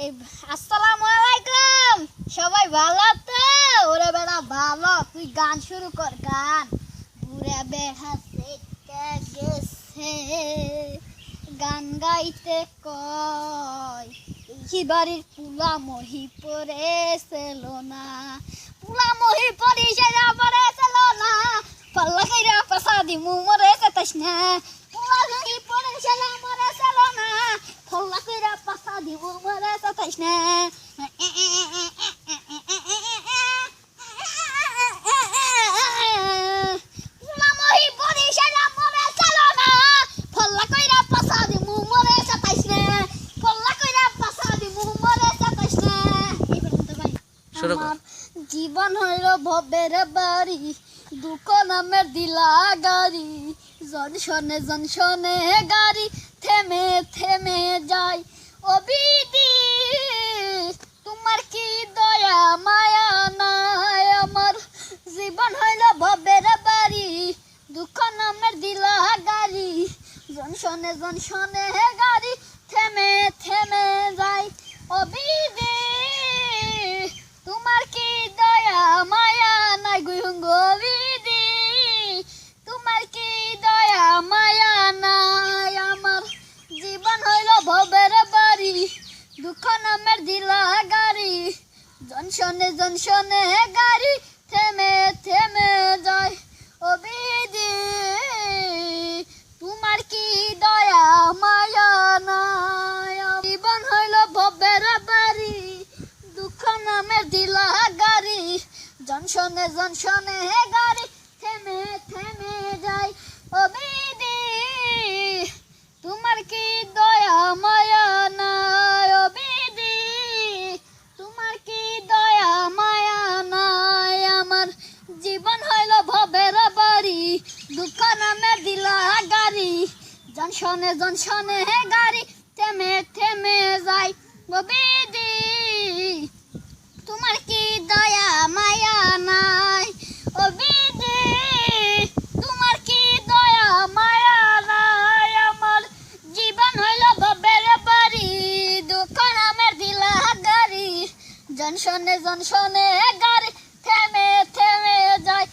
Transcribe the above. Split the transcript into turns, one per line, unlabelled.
আসসালামু আলাইকুম সবাই ভালো তো? ওরে বেড়া ভালো। তুই গান শুরু কর, গান। সেটা গেছে, গান গাইতে কয়। এই বাড়ির পুলা মহি পড়েছিল না। পুলা মহি পড়ি সেরা পড়েছিল না। পাল্লা কইরা পাশা দিমু মরে যেতাস না। পুলা মহি না মরে না পাল্লা কইরা না। এই পর্যন্ত ভাই
শুরু কর।
জীবন হইল ভবের বাড়ি দুঃখ নামের দিলা গাড়ি জনশনে জনশনে গাড়ি থেমে থেমে যায় অবিদি তোমার কি দয়া, মায়া নাই আমার? জীবন হইল ভবের বাড়ি, দুঃখ নামের দিলা গাড়ি। জনসনে জনশনে গাড়ি জনশনে জনশনে গাড়ি, থেমে থেমে যায় ও বিদি তোমার কি দয়া, মায়া নাই? জীবন হইল ভবের বাড়ি, দুঃখ নামে দিলা গাড়ি। জনশনে জনশনে গাড়ি, থেমে থেমে জনসনে জনসনে হে গাড়ি, থেমে থেমে যায় গবিদি তোমার কি দয়া, মায়া নাই? ও বিদি তোমার কি দয়া, মায়া নাই? আমার জীবন হইল ববের বাড়ি দোকান আমার দিলা গাড়ি। জনসনে জনসনে গাড়ি, থেমে থেমে যায়